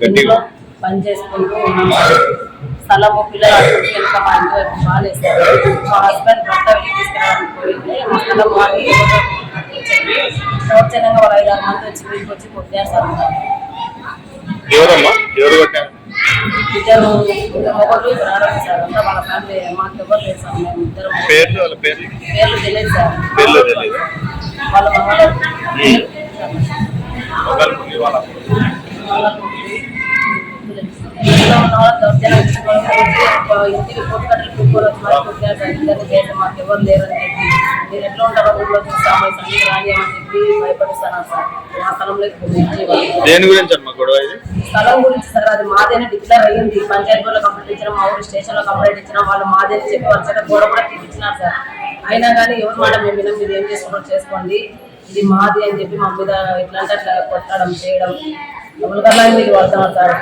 గట్టిగా. పని చేసుకుంటూ ఉన్నాం. స్థలము పిల్లలు అడుగుతూ వెనుక మా ఇంటి వైపు బాగాలేస్తారు మా హస్బెండ్ భర్త వెళ్ళి తీసుకెళ్ళడానికి పోయింది మా స్థలం మాది. దౌర్జన్యంగా ఒక ఐదారు మంది వచ్చి వీళ్ళకి వచ్చి కొట్టారు సార్. ఎవరమ్మా? ఎవరు కొట్టారు ఇద్దరు సార్. అంతా వాళ్ళ ఫ్యామిలీ మాకు ఎవరు లేదు సార్. మేము ఇద్దరు. పేర్లు వాళ్ళ పేర్లు? పేర్లు తెలియదు సార్. పేర్లు తెలియదు. వాళ్ళ ఇంట్లో దౌర్జన్యం ఇచ్చుకొని వచ్చి ఇంటికి కొట్టుకట్టలు చేసి మాకు ఎవరు లేరని చెప్పి మీరు ఎట్లా ఉంటారో ఊళ్ళో చూస్తాము ఈ రాని అని చెప్పి భయపడిస్తాను సార్ మా స్థలంలోకి పోయి దేని గురించి అమ్మా గొడవ ఇది? స్థలం గురించి సార్ అది మాదేనే డిక్లేర్ అయ్యింది. పంచాయతీ బోర్డులో కంప్లైంట్ ఇచ్చిన మా ఊరు స్టేషన్లో కంప్లైంట్ ఇచ్చిన వాళ్ళు మాదే చెప్పి వాళ్ళ చేత గోడ కూడా తీపించినారు సార్. అయినా కానీ ఎవరు మాట మేము వినం మీరు ఏం చేసుకుంటారో చేసుకోండి. ఇది మాది అని చెప్పి మా మీద ఇట్లా అంటే అట్లా కొట్టడం చేయడం. మీరు వాడుతున్నారు సార్?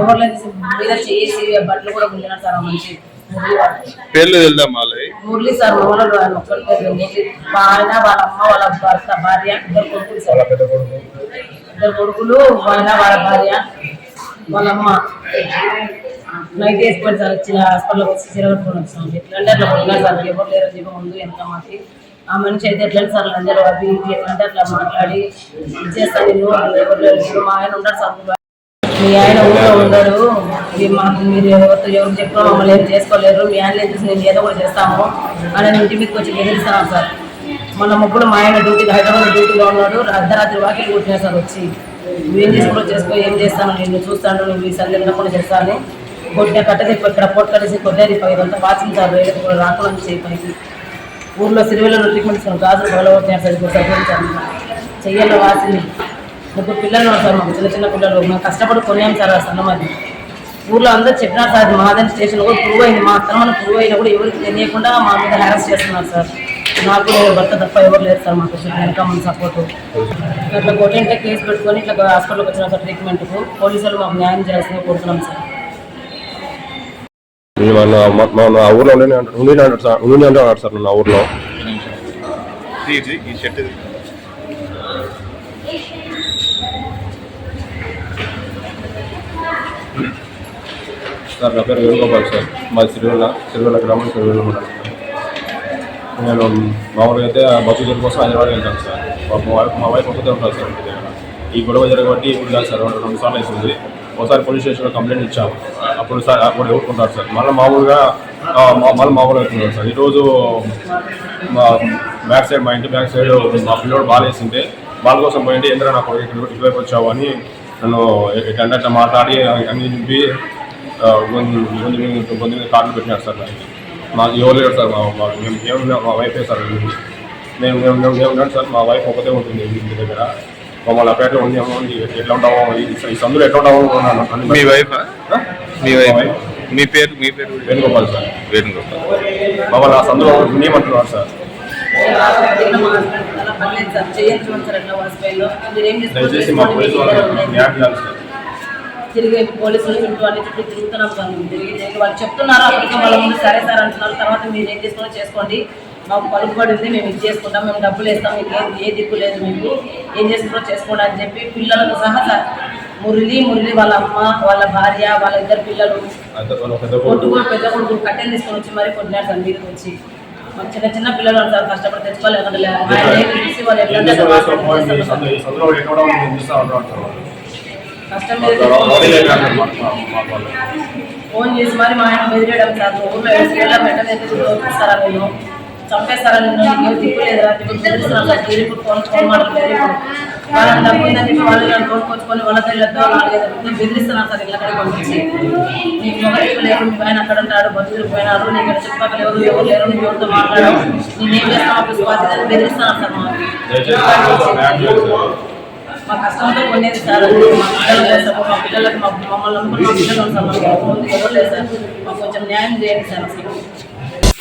ఎవరు లేదు మీద చేసి బట్టలు కూడా సార్. పేర్లు తెలుదమ్మా వాళ్ళవి మురళి సార్ మొదలు ఆయన వాళ్ళ అమ్మ వాళ్ళ భర్త భార్య ఇద్దరు కొడుకులు సార్. ఇద్దరు కొడుకులు ఆయన వాళ్ళ భార్య వాళ్ళ అమ్మ. నైట్ వేసుకొని సార్ వచ్చి హాస్పిటల్కి వచ్చి చిరగట్టుకొని వచ్చాం ఎట్లా అంటే అట్లా సార్. ఎవరు లేరు ముందు వెనక మాకి. ఆ మనిషి అయితే ఎట్లా సార్ అందరూ అవి ఇవి అట్లా మాట్లాడి చేస్తాను నిన్ను మా ఆయన ఉంటాడు సార్. మీ ఆయన ఊళ్ళో ఉండడు. ఇది మాకు మీరు ఎవరితో ఎవరు చెప్పినా మమ్మల్ని ఏం చేసుకోలేరు. మీ ఆయన చూసి నేను ఏదో కూడా చేస్తాము అని ఇంటి మీకు వచ్చి బెదిరిస్తాను సార్. మన ముగ్గురు మా ఆయన డ్యూటీ హైదరాబాద్ డ్యూటీలో ఉన్నాడు. అర్ధరాత్రి వాకిలు కొట్టినారు సార్ వచ్చి. నువ్వేం చేసుకుంటూ చేసుకో ఏం చేస్తాను? నేను చూస్తాను నువ్వు ఈ సందర్భం వినకుండా చేస్తాను కొట్టిన కట్టది ఇక్కడ పొట్టు కట్టేసి కొట్టేది ఇదంతా వాచింగ్ సార్ వేరే కూడా రాకుండా చేయి పైకి. ఊర్లో సిరివేలలో ట్రీట్మెంట్ గాజులు పగలగొట్టినారు సార్ ఇప్పుడు సరిపోయింది చెయ్యాలి వాసింది ముగ్గురు పిల్లలు ఉన్నారు సార్ మాకు చిన్న చిన్న పిల్లలు. మేము కష్టపడి కొన్నాం సార్ ఆ స్థలం ఊర్లో అందరూ చెప్పినారు సార్ అది మాదని స్టేషన్ కూడా ప్రూవ్ అయింది. మా తనమని ప్రూవ్ అయినా కూడా ఎవరికి తెలియకుండా మా మీద హ్యారస్ చేస్తున్నారు సార్. నాకు భర్త తప్ప ఎవరు లేరు సార్ మాకు. వెనక మన సపోర్ట్ అట్లా కొట్టింటే కేసు పెట్టుకొని ఇట్లా హాస్పిటల్కి వచ్చిన సార్ ట్రీట్మెంట్కు పోలీసులు మాకు న్యాయం చేయాల్సిందే కోరుతున్నాం సార్. మన మన నా ఊర్లో ఉండి ఉండి అంటాడు సార్ ఉండి అంటాడు సార్ నా ఊర్లో. ఈ షర్ట్. సార్ నా పేరు వేణుగోపాల్ సార్. మాది సిరివెల్ల సిరివెల్ల గ్రామం సిరివెల్ల నేను మామూలుగా అయితే బస్సు జర్నీ కోసం హైదరాబాద్ వెళ్తాను సార్. మా వైఫ్ మా ఒకటే ఉంటారు సార్. ఈ గొడవ జరగబట్టి ఇప్పుడు కాదు సార్. రెండు రెండు సార్లు అవుతుంది ఒకసారి పోలీస్ స్టేషన్లో కంప్లైంట్ ఇచ్చాము. అప్పుడు సార్ అప్పుడు ఎవరుకుంటారు సార్? మళ్ళీ మామూలుగా మా- మళ్ళీ మామూలుగా అవుతున్నారు సార్. ఈరోజు మా బ్యాక్ సైడ్ మా ఇంటి బ్యాక్ సైడ్ మా పిల్లోడు బాల్ వాళ్ళ బాల్ కోసం పోయింటే ఎందుకు నాకు ఇక్కడ ఇటువైపు వచ్చావు అని నన్ను ఎట్లా మాట్లాడి అన్ని నింపి కొంచెం కొంచెం కార్డులు పెట్టినారు సార్ నాకు మాకు ఎవరు లేరు సార్ మా మేము మా వైఫే సార్ మేము. మేము మేము మేము సార్ మా వైఫ్ ఒకటే ఉంటుంది ఇంటి దగ్గర. మమ్మల్ని అక్కడ ఉన్నాము ఎట్లా ఉంటామో ఈ సందులో ఎట్లా ఉంటామో మీ వైఫ్? మీ మా వైఫ్. మీ పేరు మీ పేరు వేణుగోపాల్ సార్. వేణుగోపాల్. మమ్మల్ని ఆ సందులో ఉండేయమంటున్నారు సార్? దయచేసి మా పోలీసు తిరిగి పోలీసులు చుట్టూ అన్ని చుట్టూ తిరుగుతున్నాం తిరిగి వాళ్ళు చెప్తున్నారు? అప్పటికే వాళ్ళ ముందు సరే సార్ అంటున్నారు. తర్వాత మీరు ఏం చేసుకోవాలో చేసుకోండి. మాకు పలుకుబడి ఉంది మేము ఇది చేసుకుంటాం మేము డబ్బులు వేస్తాం మీకు ఏ ఏ దిక్కు లేదు మీకు. ఏం చేసుకుంటారో చేసుకోండి అని చెప్పి పిల్లలతో సహా మురళి మురళి వాళ్ళ అమ్మ వాళ్ళ భార్య వాళ్ళ ఇద్దరు పిల్లలు వాళ్ళ పెద్ద కొట్టు కొడుకు కూడా పెద్ద కొడుకు కట్టెలు తీసుకొని వచ్చి మరీ కొట్టినారు సార్ మీదకి వచ్చి. మాకు చిన్న చిన్న పిల్లలు ఉంటారు కష్టపడి వాళ్ళు వాళ్ళు. కష్టం అంటారు వాళ్ళు. ఫోన్ చేసి మరి మా ఆయన బెదిరేయడం సార్ ఊళ్ళో నేను నేను ఇప్పుడు బెదిరిస్తున్నాను సార్ మీరు ఇప్పుడు ఫోన్ ఫోన్ వాళ్ళని డబ్బు వాళ్ళు కొనుక్కొచ్చుకొని వాళ్ళ తల్లితో సార్ ఇలా అక్కడికి పంపించి. నీకు ఎవరు లేరు మీ ఆయన అక్కడ ఉంటాడు పోయినారు ఇక్కడ చుట్టుపక్కల ఎవరు ఎవరు లేరు నీకు ఎవరితో చేస్తాను ఆఫీస్ బాధ్యత బెదిరిస్తున్నాను సార్ మాకు. మా కష్టంతో కొనేది సార్. మా పిల్లల మా పిల్లలకు మా మమ్మల్ని మా పిల్లలు సార్ మాకు ఎవరు లేదు సార్. మాకు కొంచెం న్యాయం చేయండి సార్ అసలు.